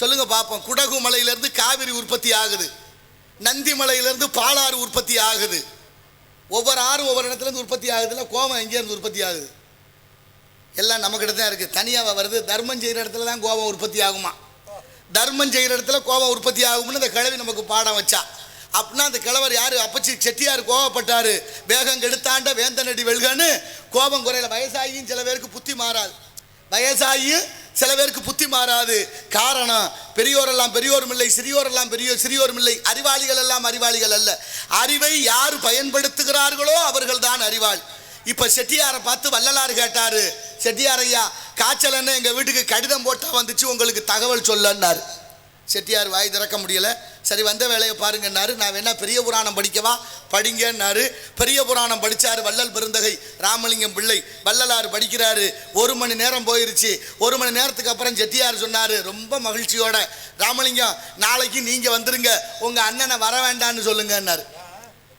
சொல்லுங்க பார்ப்போம் குடகு மலையிலேருந்து காவிரி உற்பத்தி ஆகுது. நந்தி மலையிலேருந்து பாலாறு உற்பத்தி ஆகுது. ஒவ்வொரு ஆறும் ஒவ்வொரு இடத்துலேருந்து உற்பத்தி ஆகுதுல கோவம் எங்கேருந்து உற்பத்தி ஆகுது. எல்லாம் நம்மக்கிட்ட தான் இருக்குது தனியாக வருது. தர்மம் செய்கிற இடத்துல தான் கோபம் உற்பத்தி ஆகுமா? தர்மம் செய்கிற இடத்துல கோபம் உற்பத்தி ஆகும்னு இந்த கிழவி நமக்கு பாடம் வச்சா. அப்படின்னா அந்த கிழவர் யார்? அப்பச்சி செட்டியார் கோபப்பட்டார் வேகம் கெடுத்தாண்ட வேந்தனடி வெல்கன்னு கோபம் குறையில. வயசாகியும் சில பேருக்கு புத்தி மாறாது. வயசாகியும் சில பேருக்கு புத்தி மாறாது. காரணம் பெரியோரெல்லாம் பெரியோரும் இல்லை சிறியோரெல்லாம் பெரியோர் சிறியோரும் இல்லை. அறிவாளிகள் எல்லாம் அறிவாளிகள் அல்ல. அறிவை யார் பயன்படுத்துகிறார்களோ அவர்கள் தான் அறிவாள். இப்போ செட்டியாரை பார்த்து வள்ளலார் கேட்டார் செட்டியார் ஐயா காய்ச்சலன்னு எங்கள் வீட்டுக்கு கடிதம் போட்டால் வந்துச்சு உங்களுக்கு தகவல் சொல்லன்னார். செட்டியார் வாய் திறக்க முடியல. சரி வந்த வேலையை பாருங்கன்னாரு. நான் வேணா பெரிய புராணம் படிக்கவா? படிங்கன்னாரு. பெரிய புராணம் படித்தார் வள்ளல் பெருந்தகை ராமலிங்கம் பிள்ளை. வள்ளலார் படிக்கிறாரு. ஒரு மணி நேரம் போயிருச்சு. ஒரு மணி நேரத்துக்கு அப்புறம் செட்டியார் சொன்னார் ரொம்ப மகிழ்ச்சியோட ராமலிங்கம் நாளைக்கு நீங்கள் வந்துருங்க. உங்கள் அண்ணனை வர வேண்டான்னு சொல்லுங்கன்னாரு.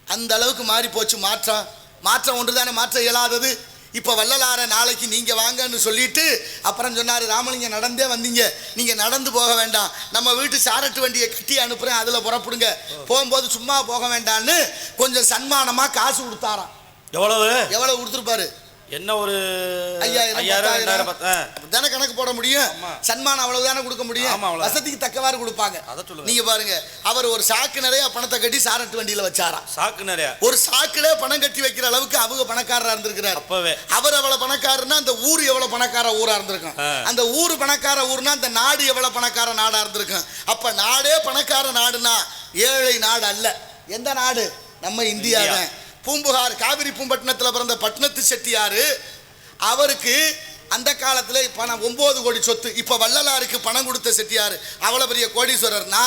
அந்த அளவுக்கு மாறி போச்சு மாற்றம் மாற்றம் ஒன்று தானே மாற்ற இயலாதது. இப்போ வள்ளலார நாளைக்கு நீங்கள் வாங்கன்னு சொல்லிட்டு அப்புறம் சொன்னார் ராமலிங்கம் நடந்தே வந்தீங்க. நீங்கள் நடந்து போக வேண்டாம். நம்ம வீட்டு சாரட்டு வண்டியை கட்டி அனுப்புகிறேன் அதில் புறப்படுங்க. போகும்போது சும்மா போக வேண்டான்னு கொஞ்சம் சன்மானமாக காசு கொடுத்தாராம். எவ்வளவு? எவ்வளோ கொடுத்துருப்பாரு? என்ன ஒரு ஐயாயிரம். தானே கணக்கு போட முடியும். சன்மானம் அவ்வளவு தானே கொடுக்க முடியும். வசதிக்கு தக்கவாறு கொடுப்பாங்க. நீங்க பாருங்க அவர் ஒரு சாக்கு நிறைய பணத்தை கட்டி சாரட்டு வண்டியில வச்சாராம் சாக்கு நிறைய ஒரு சாக்குல பணம் கட்டி வைக்கிற அளவுக்கு அவங்க பணக்காரரா இருந்திருக்கிறார் அப்பவே அவர் எவ்வளவு பணக்காரர்னா அந்த ஊர் எவ்வளவு பணக்கார ஊரா இருந்திருக்கும். அந்த ஊர் பணக்கார ஊர்னா அந்த நாடு எவ்வளவு பணக்கார நாடா இருந்திருக்கும் அப்ப நாடே பணக்கார நாடுனா ஏழை நாடு அல்ல எந்த நாடு நம்ம இந்தியா. தான் பூம்புகார் காவிரி பூம்பட்டினத்தில் பிறந்த பட்னத்து செட்டியாரு அவருக்கு அந்த காலத்துல பணம் ஒன்பது கோடி சொத்து இப்ப வள்ளலாருக்கு பணம் கொடுத்த செட்டியாரு அவ்வளவு பெரிய கோடீஸ்வரர்னா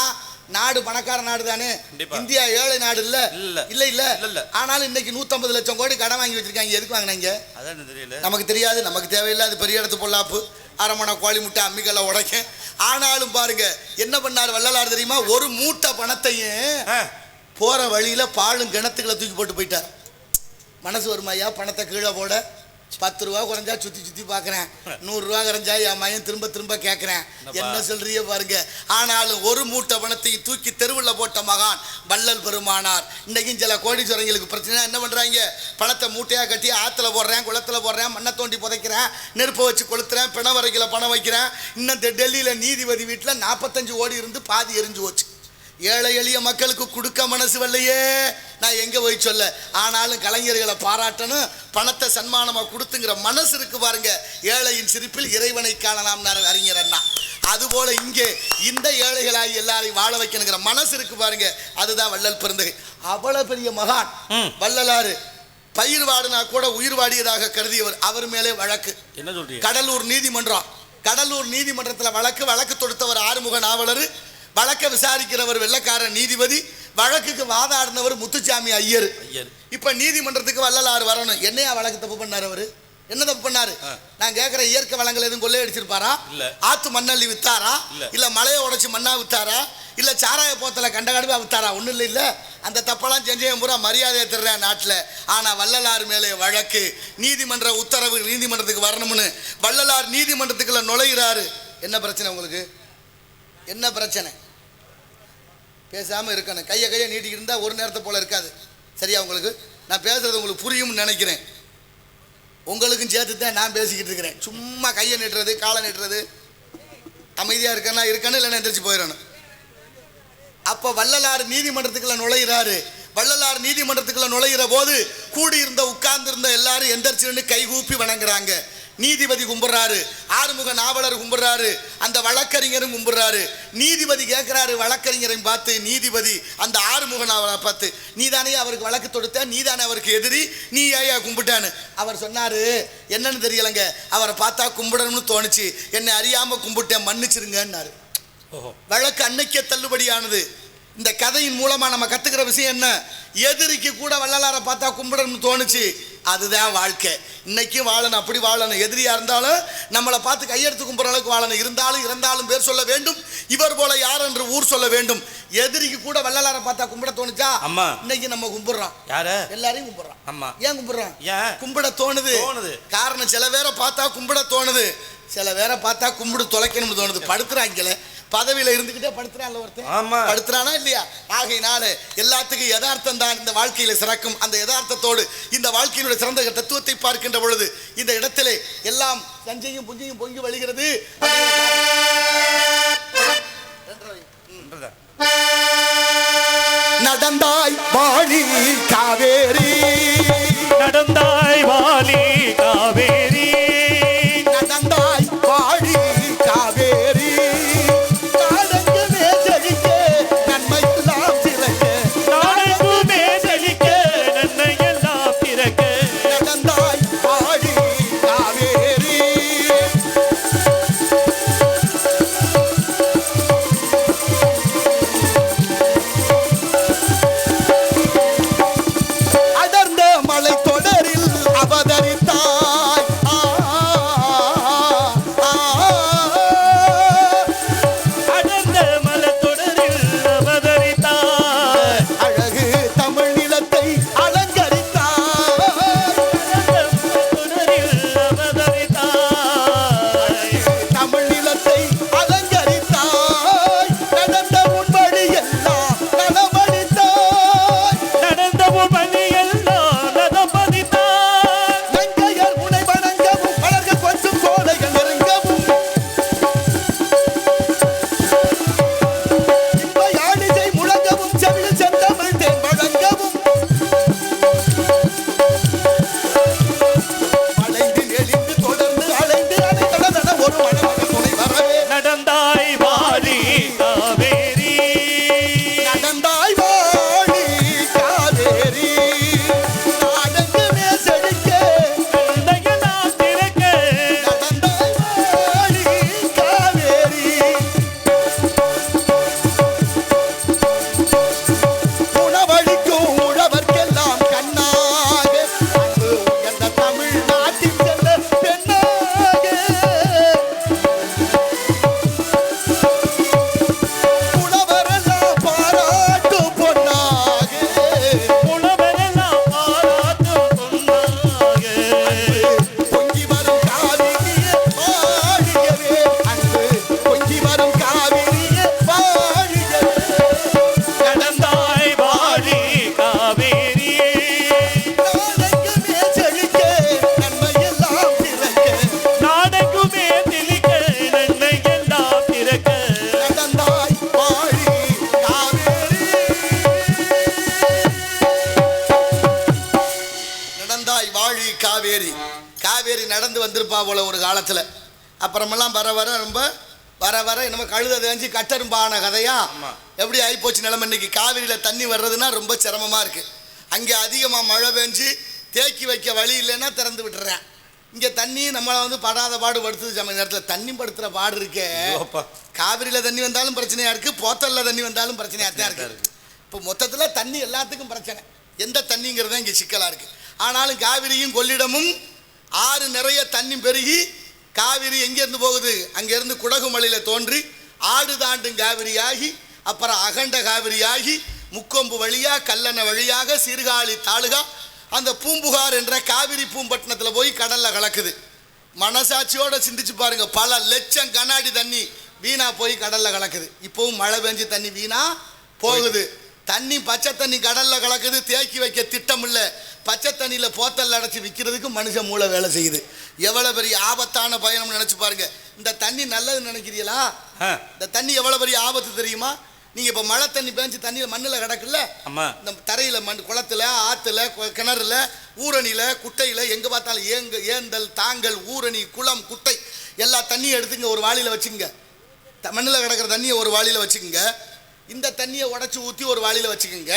நாடு பணக்கார நாடு தானே. இந்தியா ஏழை நாடு இல்ல? இல்ல. இல்ல இல்ல. ஆனாலும் இன்னைக்கு 150 லட்சம் கோடி கடன் வாங்கி வச்சிருக்காங்க. எதுக்கு வாங்கினாங்க? தெரியல. நமக்கு தெரியாது. நமக்கு தேவையில்லை அது பெரிய இடத்து பொல்லாப்பு. அரமணை கோழி முட்டை அம்மிக்கல்ல உடைக்க ஆனாலும் பாருங்க என்ன பண்ணார் வள்ளலார் தெரியுமா? ஒரு மூட்டை பணத்தையும் போற வழியில பாலும் கிணத்துக்களை தூக்கி போட்டு போயிட்டார். மனசு வருமாய்யா? பணத்தை கீழே போட. பத்து ரூபா குறைஞ்சா சுத்தி சுத்தி பார்க்கறேன் நூறு ரூபா குறைஞ்சா என் மயன் திரும்ப திரும்ப கேட்கறேன்? என்ன சொல்றிய பாருங்க. ஆனாலும் ஒரு மூட்டை பணத்தையும் தூக்கி தெருவில் போட்ட மகான் வள்ளல் பெருமானார். இன்னைக்கும் சில கோடீஸ்வரங்களுக்கு பிரச்சனை. என்ன பண்றாங்க? பணத்தை மூட்டையா கட்டி ஆத்துல போடுறேன் குளத்துல போடுறேன் மண்ணை தோண்டி புதைக்கிறேன் நெருப்பை வச்சு கொளுத்துறேன் பிண வரைக்கில பணம் வைக்கிறேன். இன்னும் டெல்லியில நீதிபதி வீட்டில் நாற்பத்தஞ்சு கோடி இருந்து பாதி எரிஞ்சு போச்சு. ஏழை எளிய மக்களுக்கு கொடுக்க மனசு வரலையே. நான் எங்க போய் சொல்ல? ஆனாலும் கலைஞர்களை பாராட்டணும் பணத்தை சன்மானமா கொடுத்துங்கிற மனசு இருக்கு பாருங்க. ஏழையின் சிரிப்பில் இறைவனை காணலாம் அறிஞர் அண்ணா. அதுபோல இங்கே இந்த ஏழைகளாகி எல்லாரையும் வாழ வைக்கணுங்கிற மனசு இருக்கு பாருங்க. அதுதான் வள்ளல் பிறந்தகை அவ்வளவு பெரிய மகான். வள்ளலாறு. பயிர் வாடினா கூட உயிர் வாடியதாக கருதியவர். அவர் மேலே வழக்கு. என்ன சொல்றீங்க? கடலூர் நீதிமன்றம். கடலூர் நீதிமன்றத்தில் வழக்கு வழக்கு தொடுத்தவர் ஆறுமுக நாவலர் வழக்கை விசாரிக்கிறவர் வெள்ளக்கார நீதிபதி வழக்குக்கு வாதாடினவர் முத்துச்சாமி ஐயர். ஐயர். இப்ப நீதிமன்றத்துக்கு வள்ளலார் வரணும். என்னையா வழக்கு தப்பு பண்ணாரு அவரு? என்ன தப்பு பண்ணாரு. நான் கேட்கிற இயற்கை வளங்கள் எதுவும் கொள்ளையடிச்சிருப்பாரா இல்ல. ஆத்து மண்ணள்ளி வித்தாரா? இல்ல. மலையை உடைச்சு மண்ணா வித்தாரா? இல்ல சாராய போத்தல கண்ட கடுப்பா வித்தாரா? ஒண்ணும் இல்ல இல்ல. அந்த தப்பெல்லாம் செஞ்சேன் பூரா மரியாதையை தர்றேன் நாட்டுல. ஆனா வள்ளலார் மேலே வழக்கு. நீதிமன்ற உத்தரவு நீதிமன்றத்துக்கு வரணும்னு வள்ளலார் நீதிமன்றத்துக்குள்ள நுழைகிறாரு என்ன பிரச்சனை உங்களுக்கு? என்ன பிரச்சனை? பேசாமல் இருக்கணும். கையை கையை நீட்டிக்கிட்டு இருந்தால் ஒரு நேரத்தை போல் இருக்காது. சரியா உங்களுக்கு? நான் பேசுகிறது உங்களுக்கு புரியும்னு நினைக்கிறேன். உங்களுக்கும் சேர்த்து தான் நான் பேசிக்கிட்டு இருக்கிறேன். சும்மா கையை நீட்டுறது காலை நீட்டுறது. அமைதியாக இருக்கேன்னா இருக்கணும் இல்லைன்னா எந்திரிச்சு போயிடணும். அப்போ வள்ளலார் நீதிமன்றத்துக்குள்ள நுழைகிறாரு வள்ளலார் நீதிமன்றத்துக்குள்ள நுழைகிற போது கூடியிருந்த உட்கார்ந்திருந்த எல்லாரும் எந்திரிச்சுன்னு கைகூப்பி வணங்குறாங்க. நீதிபதி கும்பிடுறாரு ஆறுமுக நாவலர் கும்பிடுறாரு அந்த வழக்கறிஞரும் கும்பிடுறாரு. நீதிபதி கேட்கிறாரு வழக்கறிஞரையும் பார்த்து நீதிபதி அந்த ஆறுமுக நாவலரை பார்த்து நீதானே அவருக்கு வழக்கு தொடுத்த நீதானே அவருக்கு எதிரி நீ ஏயா கும்பிட்டான்னு. அவர் சொன்னாரு என்னன்னு தெரியலங்க அவரை பார்த்தா கும்பிடணும்னு தோணுச்சு. என்னை அறியாம கும்பிட்டேன் மன்னிச்சிருங்கன்னாரு. ஓஹோ. வழக்கு அன்னைக்கே தள்ளுபடியானது. இந்த கதையின் மூலமா நம்ம கத்துக்கிற விஷயம் என்ன? எதிரிக்கு கூட வள்ளலாரை பார்த்தா கும்பிடணும்னு தோணுச்சு. அதுதான் வாழ்க்கை. இன்னைக்கும் வாழணும் அப்படி வாழணும். எதிரியா இருந்தாலும் நம்மளை பார்த்து கையெடுத்து கும்பிட்ற அளவுக்கு வாழணும். இருந்தாலும் இறந்தாலும் பேர் சொல்ல வேண்டும். இவர் போல யார் என்று ஊர் சொல்ல வேண்டும். எதிரிக்கு கூட வள்ளலாரை பார்த்தா கும்பிட தோணுச்சா? ஆமா. இன்னைக்கு நம்ம கும்பிடுறோம். யாரு? எல்லாரையும் கும்பிடுறோம். ஆமா ஏன் கும்பிடுறோம்? ஏன்? கும்பிட தோணுது. தோணுது. காரணம் சில பேரை பார்த்தா கும்பிட தோணுது. சில பேரை பார்த்தா கும்பிடு தொலைக்கணும்னு தோணுது. படுத்துறாங்களே பதவியில இருந்துகிட்டே படுத்துறான்ல ஒருத்தன். ஆமா. படுத்துறானா இல்லையா? ஆகையினால எல்லாத்துக்கும் யதார்த்தம் தான் இந்த வாழ்க்கையில சிறக்கும். அந்த யதார்த்தத்தோடு இந்த வாழ்க்கையினுடைய சிறந்த தத்துவத்தை பார்க்கின்ற பொழுது இந்த இடத்திலே எல்லாம் நஞ்சையும் புஞ்சையும் பொங்கி வழிகிறது. நடந்தாய் வாழி காவேரி காவேரி. காவேரி நடந்து வந்திருப்பா போல ஒரு காலத்துல. அப்புறமெல்லாம் வர வர ரொம்ப வர வர என்னமோ கழுத தேஞ்சு கட்டரும்பான கதையா? எப்படி ஆயிப்போச்சு நிலைமை இன்னைக்கு? காவிரியில தண்ணி வர்றதுன்னா ரொம்ப சிரமமா இருக்கு. அங்கே அதிகமா மழை பெஞ்சு தேக்கி வைக்க வழி இல்லைன்னா திறந்து விட்டுறேன். இங்க தண்ணி நம்மளை வந்து படாத பாடு படுத்துது சமய நேரத்தில் தண்ணி படுத்துற பாடு இருக்கே. காவிரியில தண்ணி வந்தாலும் பிரச்சனையா இருக்கு. போத்தல்ல தண்ணி வந்தாலும் பிரச்சனையா தான் இருக்கு. இப்போ மொத்தத்துல தண்ணி எல்லாத்துக்கும் பிரச்சனை. எந்த தண்ணிங்கிறது இங்கே சிக்கலா இருக்கு. ஆனாலும் காவிரியும் கொள்ளிடமும் ஆறு நிறைய தண்ணி பெருகி காவிரி எங்கேருந்து போகுது? அங்கேருந்து குடகுமலையில் தோன்றி ஆடு தாண்டும் காவிரியாகி அப்புறம் அகண்ட காவிரியாகி முக்கொம்பு வழியாக கல்லணை வழியாக சீர்காழி தாலுகா அந்த பூம்புகார் என்ற காவிரி பூம்பட்டினத்தில் போய் கடலில் கலக்குது. மனசாட்சியோடு சிந்திச்சு பாருங்கள் பல லட்சம் கண்ணாடி தண்ணி வீணாக போய் கடலில் கலக்குது. இப்போவும் மழை பெஞ்சு தண்ணி வீணாக போகுது. தண்ணி பச்சை தண்ணி கடல்ல கலக்குது தேக்கி வைக்க திட்டம் இல்ல பச்சை தண்ணியில போத்தல் அடைச்சி விற்கிறதுக்கு மனுஷன் மூளை வேலை செய்யுது. எவ்வளவு பெரிய ஆபத்தான பயணம் நினைச்சு பாருங்க. இந்த தண்ணி நல்லது நினைக்கிறீங்களா? இந்த தண்ணி எவ்வளவு பெரிய ஆபத்து தெரியுமா? நீங்க இப்ப மழை தண்ணி பேஞ்சு தண்ணியில மண்ணுல கிடக்குல்ல? இந்த தரையில மண் குளத்துல ஆத்துல கு- கிணறுல ஊரணியில குட்டையில எங்க பார்த்தாலும் ஏங்க ஏந்தல் தாங்கல் ஊரணி குளம் குட்டை எல்லா தண்ணியும் எடுத்துங்க ஒரு வாளியில வச்சுங்க மண்ணுல கிடக்கிற தண்ணியை ஒரு வாளியில வச்சுக்கோங்க. இந்த தண்ணியை உடைச்சு ஊற்றி ஒரு வாளியில வச்சுக்கோங்க.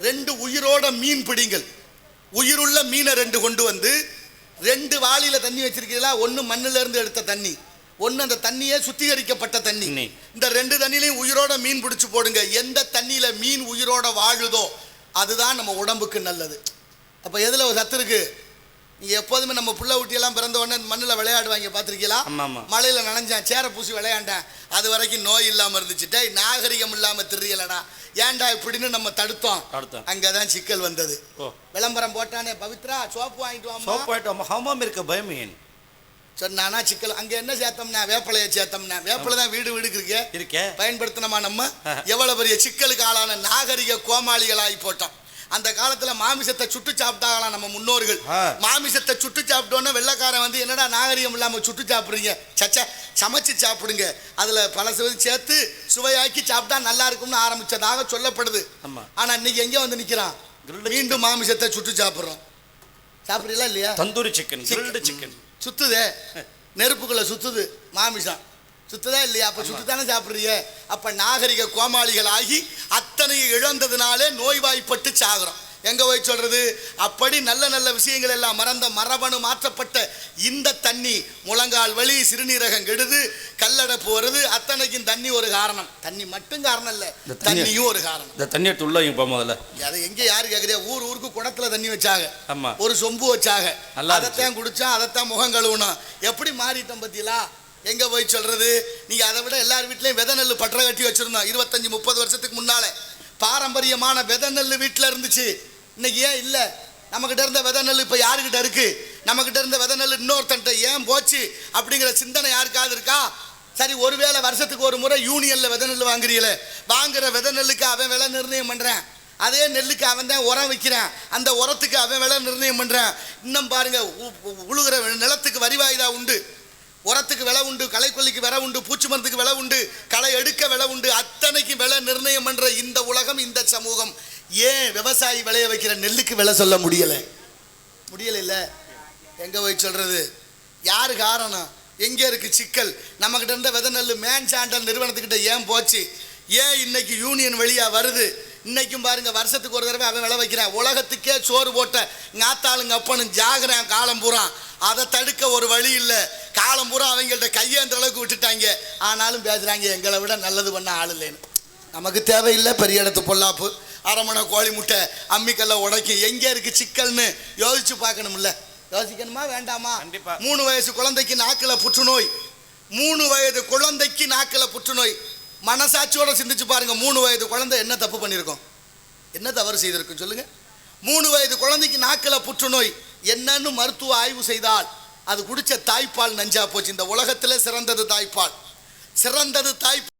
ரெண்டு உயிரோட மீன் பிடிங்கள். உயிருள்ள மீனை ரெண்டு கொண்டு வந்து ரெண்டு வாளியில தண்ணி வச்சிருக்கீங்களா? ஒன்று மண்ணுல இருந்து எடுத்த தண்ணி. ஒன்று அந்த தண்ணியே சுத்திகரிக்கப்பட்ட தண்ணி. இந்த ரெண்டு தண்ணிலையும் உயிரோட மீன் பிடிச்சு போடுங்க. எந்த தண்ணியில மீன் உயிரோட வாழுதோ அதுதான் நம்ம உடம்புக்கு நல்லது. அப்ப எதுல ஒரு சத்து இருக்கு? நீங்க எப்போதுமே நம்ம புள்ள ஊட்டியெல்லாம் பிறந்த உடனே மண்ணில் விளையாடுவாங்க பார்த்துருக்கீங்களா. மழையில நனைஞ்சான் சேர பூசி விளையாண்டேன். அது வரைக்கும் நோய் இல்லாம இருந்துச்சு. டேய் நாகரிகம் இல்லாம தெரியலடா. ஏன்டா இப்படின்னு நம்ம தடுத்தோம். தடுத்தோம். அங்கதான் சிக்கல் வந்தது. விளம்பரம் போட்டானே பவித்ரா சோப்பு வாங்கிட்டு வாமா சோப்பு ஆயிட்டு ஹமாம் இருக்க பயம் ஏன்? சொன்னானா சிக்கல். அங்கே என்ன சேர்த்தோம்னா வேப்பிலையை சேர்த்தோம்னா. வேப்பிலை தான் வீடு வீடுக்கு இருக்கே. இருக்கே. பயன்படுத்தினோமா நம்ம. எவ்வளவு பெரிய சிக்கலுக்கு ஆளான நாகரிக கோமாளிகளாகி போட்டோம். அந்த காலத்துல மாமிசத்தை சுட்டு சாப்பிட்டாங்களாம் நம்ம முன்னோர்கள். மாமிசத்தை சுட்டு சாப்பிட்டோன்னே வெள்ளைக்காரன் வந்து என்னடா நாகரிகம் இல்லாம சுட்டு சாப்பிடுறீங்க? சச்ச சமைச்சு சாப்பிடுங்க. அதுல பல சேர்த்து சுவையாக்கி சாப்பிட்டா நல்லா இருக்கும்னு ஆரம்பிச்சதாக சொல்லப்படுது. ஆனா இன்னைக்கு எங்க வந்து நிக்கிறான்? மீண்டும் மாமிசத்தை சுட்டு சாப்பிடுறோம். சாப்பிடுறீங்களா இல்லையா? தந்தூரி சிக்கன். சிக்கன் சுத்துதே. நெருப்புக்குள்ள சுத்துது மாமிசம். சுத்துதா இல்லையா? அப்ப சுத்து தானே சாப்பிடுறீங்க அப்ப நாகரிக கோமாளிகள் ஆகி அத்தனை இழந்ததுனாலே நோய்வாய்ப்பட்டு சாகுறோம். எங்க போய் சொல்றது? அப்படி நல்ல நல்ல விஷயங்கள் எல்லாம் மறந்த மரபணு மாற்றப்பட்ட இந்த தண்ணி முழங்கால் வலி சிறுநீரகம் கெடுது கல்லடைப்பு வருது அத்தனைக்கும் தண்ணி ஒரு காரணம். தண்ணி மட்டும் காரணம் இல்ல தண்ணியும் ஒரு காரணம். இந்த தண்ணி எடுத்து உள்ள வைங்க போ முதல்ல. அதை எங்க யாரு கேக்குறியா ஊர் ஊருக்கு குடத்துல தண்ணி வச்சாங்க. ஆமா. ஒரு சொம்பு வச்சாங்க. அதைத்தான் குடிச்சோம் அதைத்தான் முகம் கழுவணும். எப்படி மாறிட்டோம் பத்தியலா? எங்க போய் சொல்றது? நீங்கள் அதை விட எல்லார் வீட்லயும் விதை நெல் பற்ற கட்டி வச்சிருந்தோம். இருபத்தஞ்சு முப்பது வருஷத்துக்கு முன்னால. பாரம்பரியமான விதை நெல் வீட்டில் இருந்துச்சு. இன்னைக்கு ஏன் இல்லை? நம்மகிட்ட இருந்த வித நெல் இப்போ யாருக்கிட்ட இருக்கு? நம்மகிட்ட இருந்த விதை நெல் இன்னொருத்தன்ட்ட ஏன் போச்சு? அப்படிங்கிற சிந்தனை யாருக்காவது இருக்கா? சரி ஒருவேளை வருஷத்துக்கு ஒரு முறை யூனியன்ல வித நெல் வாங்குறீங்களே. வாங்குற விதை நெல்லுக்கு அவன் விலை நிர்ணயம் பண்றேன். அதே நெல்லுக்கு அவன் தான் உரம் வைக்கிறான். அந்த உரத்துக்கு அவன் விலை நிர்ணயம் பண்றான். இன்னும் பாருங்க உ- உழுகிற நிலத்துக்கு வரிவாயுதா உண்டு. உரத்துக்கு விலை உண்டு களைக்கொல்லிக்கு விலை உண்டு பூச்சி மருந்துக்கு விலை உண்டு களை எடுக்க விலை உண்டு. அத்தனைக்கு விலை நிர்ணயம் பண்ணுற இந்த உலகம் இந்த சமூகம். ஏன் விவசாயி விளைய வைக்கிற நெல்லுக்கு விலை சொல்ல முடியலை? முடியல இல்லை எங்கே போய் சொல்கிறது யார் காரணம்? எங்கே இருக்கு சிக்கல்? நம்மக்கிட்ட இருந்த வித நெல் மேன் சாண்டல் நிறுவனத்துக்கிட்ட ஏன் போச்சு? ஏன் இன்னைக்கு யூனியன் வழியாக வருது? இன்னைக்கும் பாருங்க வருஷத்துக்கு ஒரு தடவை அவன் விளை வைக்கிறான். உலகத்துக்கே சோறு போட்ட நாத்தாளுங்க அப்பனும் ஜாகிறான் காலம் பூரா. அதை தடுக்க ஒரு வழி இல்லை. காலம் பூரா அவங்கள்ட்ட கையேந்த அளவுக்கு விட்டுட்டாங்க. ஆனாலும் பேசுறாங்க எங்களை விட நல்லது பண்ண ஆள் இல்லைன்னு. நமக்கு தேவையில்லை பெரிய இடத்து பொல்லாப்பு. அரமணை கோழி முட்டை அம்மிக்கல்ல உடைக்கும். எங்கே இருக்கு சிக்கல்னு யோசிச்சு பார்க்கணும்ல. யோசிக்கணுமா வேண்டாமா? கண்டிப்பா. மூணு வயசு குழந்தைக்கு நாக்கில் புற்றுநோய். மூணு வயது குழந்தைக்கு நாக்கில் புற்றுநோய். மனசாட்சியோட சிந்திச்சு பாருங்க மூணு வயது குழந்தை என்ன தப்பு பண்ணியிருக்கோம்? என்ன தவறு செய்திருக்கும் சொல்லுங்க. மூணு வயது குழந்தைக்கு நாக்கில் புற்றுநோய். என்னன்னு மருத்துவ ஆய்வு செய்தால் அது குடித்த தாய்ப்பால் நஞ்சா போச்சு. இந்த உலகத்தில் சிறந்தது தாய்ப்பால். சிறந்தது தாய்ப்பால்